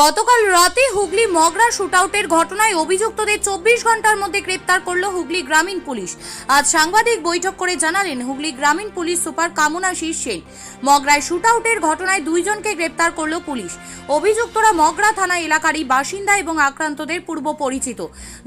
গতকাল রাতে হুগলি মগরা শুটআউটের ঘটনায় অভিযুক্তদের চব্বিশ ঘণ্টার মধ্যে গ্রেপ্তার করল হুগলি গ্রামীণ পুলিশ। আজ সাংবাদিক বৈঠক করে জানালেন হুগলি গ্রামীণ পুলিশ সুপার কামনা শীষ সেন। মগরায় শুটআউটের ঘটনায় দুইজনকে গ্রেপ্তার করল পুলিশ। অভিযুক্তরা মগরা থানা এলাকারই বাসিন্দা এবং আক্রান্তদের পূর্ব পরিচিত।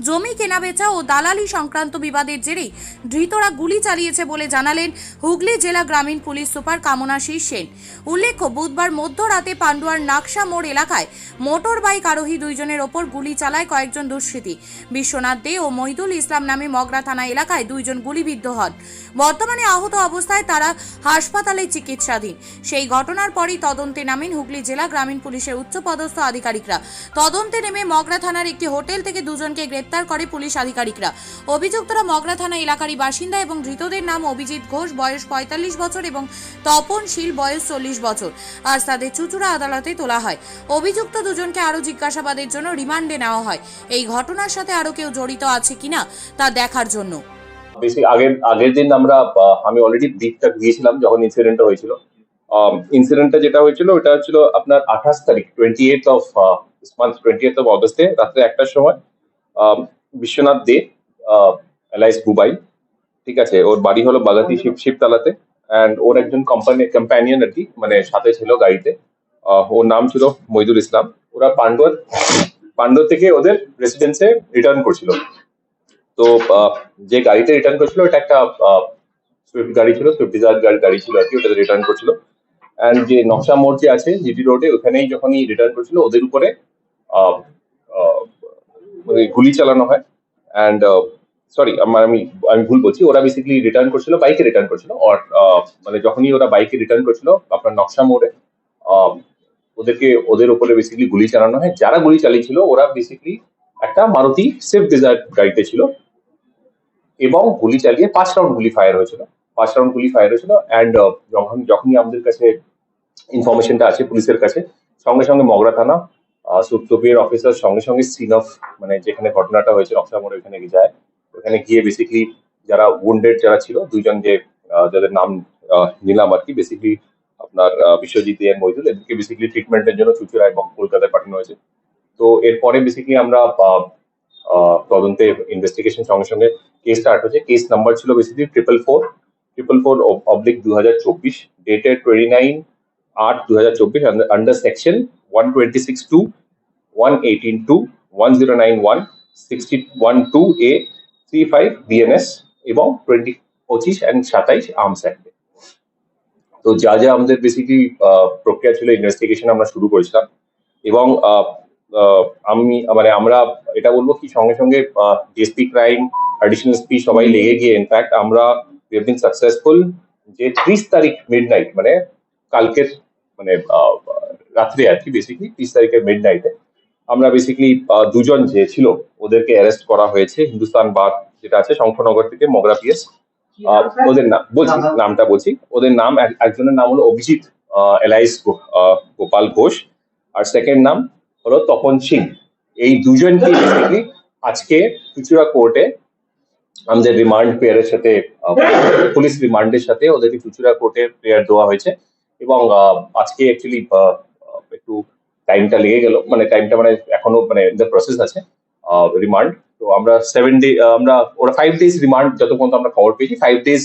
জমি কেনাবেচা ও দালালি সংক্রান্ত বিবাদের জেরেই ধৃতরা গুলি চালিয়েছে বলে জানালেন হুগলি জেলা গ্রামীণ পুলিশ সুপার কামনা শীষ সেন। উল্লেখ্য, বুধবার মধ্যরাতে পান্ডুয়ার নাকশা মোড় এলাকায় মোটর বাইক আরোহী দুইজনের ওপর গুলি চালায় কয়েকজন দুষ্কৃতী। বিশ্বনাথ দে ও মহিদুল ইসলাম নামে মগরা থানা এলাকায় দুইজন গুলিবিদ্ধ হন। বর্তমানে আহত অবস্থায় তারা হাসপাতালে চিকিৎসাধীন। সেই ঘটনার পরই তদন্তে নামেন হুগলি জেলা গ্রামীণ পুলিশের উচ্চপদস্থ আধিকারিকরা। তদন্তে নেমে মগরা থানার একটি হোটেল থেকে দুজনকে গ্রেপ্তার করে পুলিশ আধিকারিকরা। অভিযুক্তরা মগরা থানা এলাকারই বাসিন্দা এবং ধৃতদের নাম অভিজিৎ ঘোষ, বয়স পঁয়তাল্লিশ বছর এবং তপন শীল বয়স চল্লিশ বছর। আজ তাদের চুচুড়া আদালতে তোলা হয়। অভিযুক্ত দুজনকে আরও জিজ্ঞাসাবাদের জন্য রিমান্ডে নেওয়া হয়। এই ঘটনার সাথে আরও কেউ জড়িত আছে কিনা তা দেখার জন্য। আগের আগের দিন আমরা আমি অলরেডি ব্রিফটা দিয়েছিলাম যখন ইনসিডেন্টটা হয়েছিল। ইনসিডেন্টটা যেটা হয়েছিল ওটা হচ্ছিল আপনার আঠাশ তারিখ twenty eight of month twenty eight of অগস্টে রাত্রে একটার সময় আহ, বিশ্বনাথ দে এলাইস বুবাই ঠিক আছে ওর বাড়ি হলো বাগাতি শিব শিবতলাতে অ্যান্ড ওর একজন কোম্পানি কম্প্যানিয়ন আর কি মানে সাথে ছিল গাড়িতে। আহ, ওর নাম ছিল মইদুল ইসলাম। ওরা পান্ডুয়ার পান্ডুয়ার থেকে ওদের রেসিডেন্সে রিটার্ন করছিল। তো যে গাড়িতে রিটার্ন করছিল, এটা একটা সুইফট গাড়ি ছিল সুইফট ডিজায়ার গাড়ি গাড়ি ছিল আর কি, ওটাতে রিটার্ন করছিল। অ্যান্ড যে নকশা মোড় যে আছে জিটি রোডে ওখানেই যখনই রিটার্ন করছিল, ওদের উপরে মানে গুলি চালানো হয়। অ্যান্ড সরি আমার, আমি আমি ভুল বলছি, ওরা বেসিক্যালি রিটার্ন করছিল বাইকে রিটার্ন করছিল। মানে যখনই ওরা বাইকে রিটার্ন করছিল, আপনার নকশা মোড়ে ওদেরকে, ওদের উপরে বেসিক্যালি গুলি চালানো হয়। যারা গুলি চালিয়েছিল, ওরা বেসিক্যালি একটা মারুতি সেফ ডিজায়ার গাড়িতে ছিল এবং গুলি চালিয়ে পাঁচ রাউন্ড গুলি ফায়ার হয়েছিল। পাঁচ রাউন্ড গুলি ফায়ার হয়েছিল অ্যান্ড যখন, যখনই আমাদের কাছে ইনফরমেশনটা আছে পুলিশের কাছে, সঙ্গে সঙ্গে মগরা থানা সুপ্তপের অফিসার সঙ্গে সঙ্গে সিন অফ মানে যেখানে ঘটনাটা হয়েছে নকশা মোড় ওখানে যায়। ওখানে গিয়ে বেসিক্যালি যারা উন্ডেড যারা ছিল, দুইজন যে যাদের নাম নিলাম আর কি বেসিক্যালি আপনার বিশ্বজিৎ এর মহিদুল এদেরকে বেসিক্যালি ট্রিটমেন্টের জন্য চুচুড়া এবং কলকাতায় পাঠানো হয়েছে। তো এরপরে বেসিক্যালি আমরা তদন্তে ইনভেস্টিগেশন সঙ্গে সঙ্গে কেস স্টার্ট হয়েছে। কেস নাম্বার ছিল basically triple four triple four oblique দু হাজার চব্বিশ ডেটেড টোয়েন্টি নাইন আট দু হাজার চব্বিশ under section one twenty six two one eighteen two one zero nine one sixty one two A three five BNS এবং twenty পঁচিশ অ্যান্ড সাতাইশ আর্মস অ্যাক্টে তো যা যা আমাদের বেসিক্যালি প্রক্রিয়া ছিল ইনভেস্টিগেশন আমরা শুরু করেছিলাম। এবং আমি মানে আমরা এটা বলব কি, সঙ্গে সঙ্গে ডিএসপি ক্রাইম অ্যাডিশনাল এসপি সবাই লেগে গিয়ে ইনফ্যাক্ট আমরা বিন সাকসেসফুল যে ত্রিশ তারিখ মিড নাইট মানে কালকের মানে রাত্রে আর কি বেসিকলি ত্রিশ তারিখের মিড নাইটে আমরা বেসিক্যালি দুজন যে ছিল, ওদেরকে অ্যারেস্ট করা হয়েছে। হিন্দুস্তান বার যেটা আছে, শঙ্করনগর থেকে, মগরা পিএস ওদের নাম বলছি নামটা বলছি। ওদের নাম একজনের নাম হলো অভিজিৎ এলাইস গোপাল ঘোষ। আর সেকেন্ড নাম হলো তপন সিং। এই দুজনকে বেসিক্যালি আজকে চুচুড়া কোর্টে আমাদের রিমান্ড পেয়ারের সাথে পুলিশ রিমান্ডের সাথে ওদেরকে চুচুড়া কোর্টে প্রেয়ার দেওয়া হয়েছে। এবং আজকে অ্যাকচুয়ালি একটু টাইমটা লেগে গেল। মানে টাইমটা মানে এখনও মানে দ্য প্রসেস আছে রিমান্ড তো আমরা সেভেন ডে আমরা, ওরা ফাইভ ডেজ রিমান্ড যত আমরা খবর পেয়েছি five days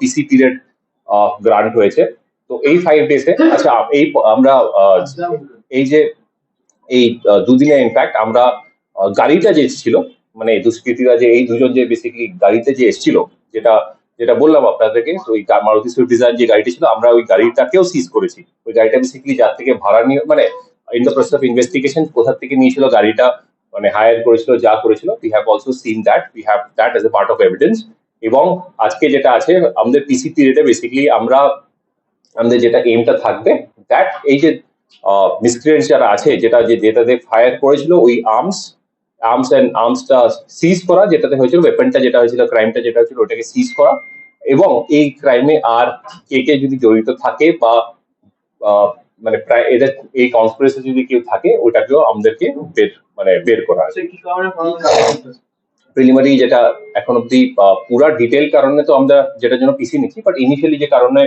PC period grant হয়েছে। তো এই ফাইভ ডেজে আচ্ছা এই, আমরা এই যে, এই দুদিনে ইনফ্যাক্ট আমরা গাড়িটা যে এসেছিল মানে দুষ্কৃতীরা যে, এই দুজন যে বেসিক্যালি গাড়িতে যে এসেছিল, যেটা যেটা বললাম আপনাদেরকে, ওই মারুতি সুইফট ডিজায়ার যে গাড়িটি ছিল, আমরা ওই গাড়িটাকেও সিজ করেছি। ওই গাড়িটা বেসিক্যালি যার থেকে ভাড়া নিয়ে মানে in the process of investigation কোথা থেকে নিয়েছিল গাড়িটা মানে হায়ার করেছিল, যা করেছিল we have also seen that we have that as a part of evidence এবং আজকে যেটা আছে, আমাদের পিসি পিরিয়ডে বেসিক্যালি আমরা, আমাদের যেটা এমটা থাকবে দ্যাট এই যে মিসক্রিয়েন্ট যারা আছে, যেটা যে যেটাতে ফায়ার করেছিল, ওই আর্মস আর্মস অ্যান্ড আর্মসটা সিজ করা, যেটাতে হয়েছিল ওয়েপনটা যেটা হয়েছিল ক্রাইমটা যেটা হয়েছিল, ওটাকে সিজ করা। এবং এই ক্রাইমে আর কে কে যদি জড়িত থাকে বা মানে প্রায় এদের এই কনস্পিরেসি যদি কেউ থাকে ওটাকেও আমাদেরকে বের মানে বের করা হচ্ছে? প্রিলিমিনারি যেটা এখন অব্দি পুরা ডিটেল কারণে তো আমরা যেটার জন্য পিসি নিচ্ছি বাট ইনিশিয়ালি যে কারণে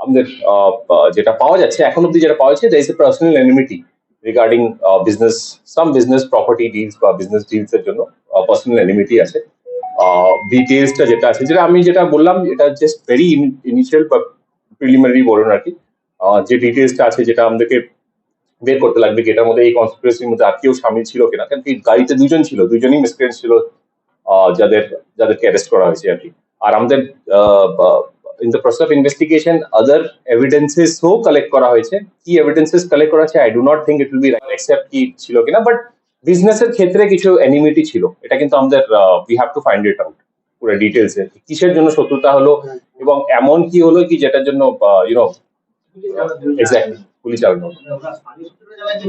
আমাদের যেটা পাওয়া যাচ্ছে এখন অব্দি যেটা পাওয়া যাচ্ছে is a personal enmity regarding business some business property deals বা বিজনেস ডিলস এর জন্য পার্সোনাল এনিমিটি আছে। ডিটেলসটা যেটা আছে যেটা আমি যেটা বললাম এটা জাস্ট ভেরি ইনিশিয়াল বা প্রিলিমিনারি বলুন আর কি। যে ডিটেলসটা আছে যেটা আমাদেরকে বের করতে লাগবে কি এটার মধ্যে এই কনস্পিরেসির মধ্যে আর কেউ সামিল ছিল কিনা? কারণ কি গাড়িতে দুজন ছিল দুজনই মিসক্রিয়েন্ট ছিল যাদের যাদেরকে অ্যারেস্ট করা হয়েছে আর কি। আর আমাদের in the process of investigation other evidences O collect করা হয়েছে। কি এভিডেন্সেস কালেক্ট করা হয়েছে? I do not think it will be accept কি ছিল কিনা বাট বিজনেসের ক্ষেত্রে কিছু অ্যানিমিটি ছিল। এটা কিন্তু আমাদের we have to find it out পুরো ডিটেলসে কিসের জন্য শত্রুতা হলো এবং এমন কি হলো কি যেটার জন্য ইউনো এক্স্যাক্টলি গুলি চালানো হলো।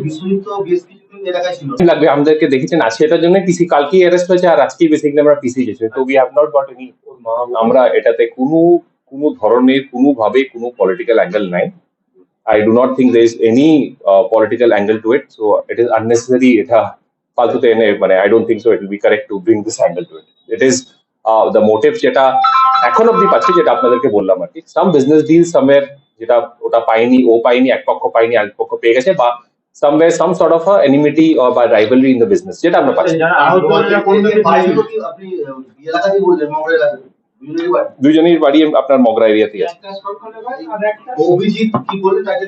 বিশ্বজিৎ বেশ কিছুদিন এলাকায় ছিল লাগবে আমাদেরকে দেখেছেন আছে এটার জন্য পিসি কালকেই অ্যারেস্ট হয়েছে আর আজকেই বেসিক্যালি আমরা পিসি গেছি। তো we have not got any আমরা এটাতে কোনো কোনো ধরনের কোনো ভাবে কোনো পলিটিক্যাল অ্যাঙ্গেল নাই। I do not think there is any political angle to it so it is unnecessary এটা ফালতুতে এনে মানে I don't think so it will be correct to bring this angle to it it is the motive যেটা এখন অব্দি পাচ্ছি যেটা আপনাদেরকে বললাম আর কি। সাম বিজনেস ডিল সামের যেটা ওটা পাইনি ও পাইনি এক পক্ষ পাইনি আরেক পক্ষ পেয়ে গেছে বা someway some sort of enmity বা রাইভালরি ইন দ্য বিজনেস যেটা আমরা পাচ্ছি। দুজনের বাড়ি আপনার মগরা এরিয়াতেই আছে। অভিজিৎ কি তাকে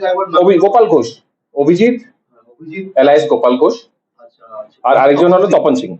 গোপাল ঘোষ। অভিজিৎ? অভিজিৎ। এলাইস গোপাল ঘোষ। আচ্ছা আচ্ছা। আর আরেকজন হলো তপন সিং।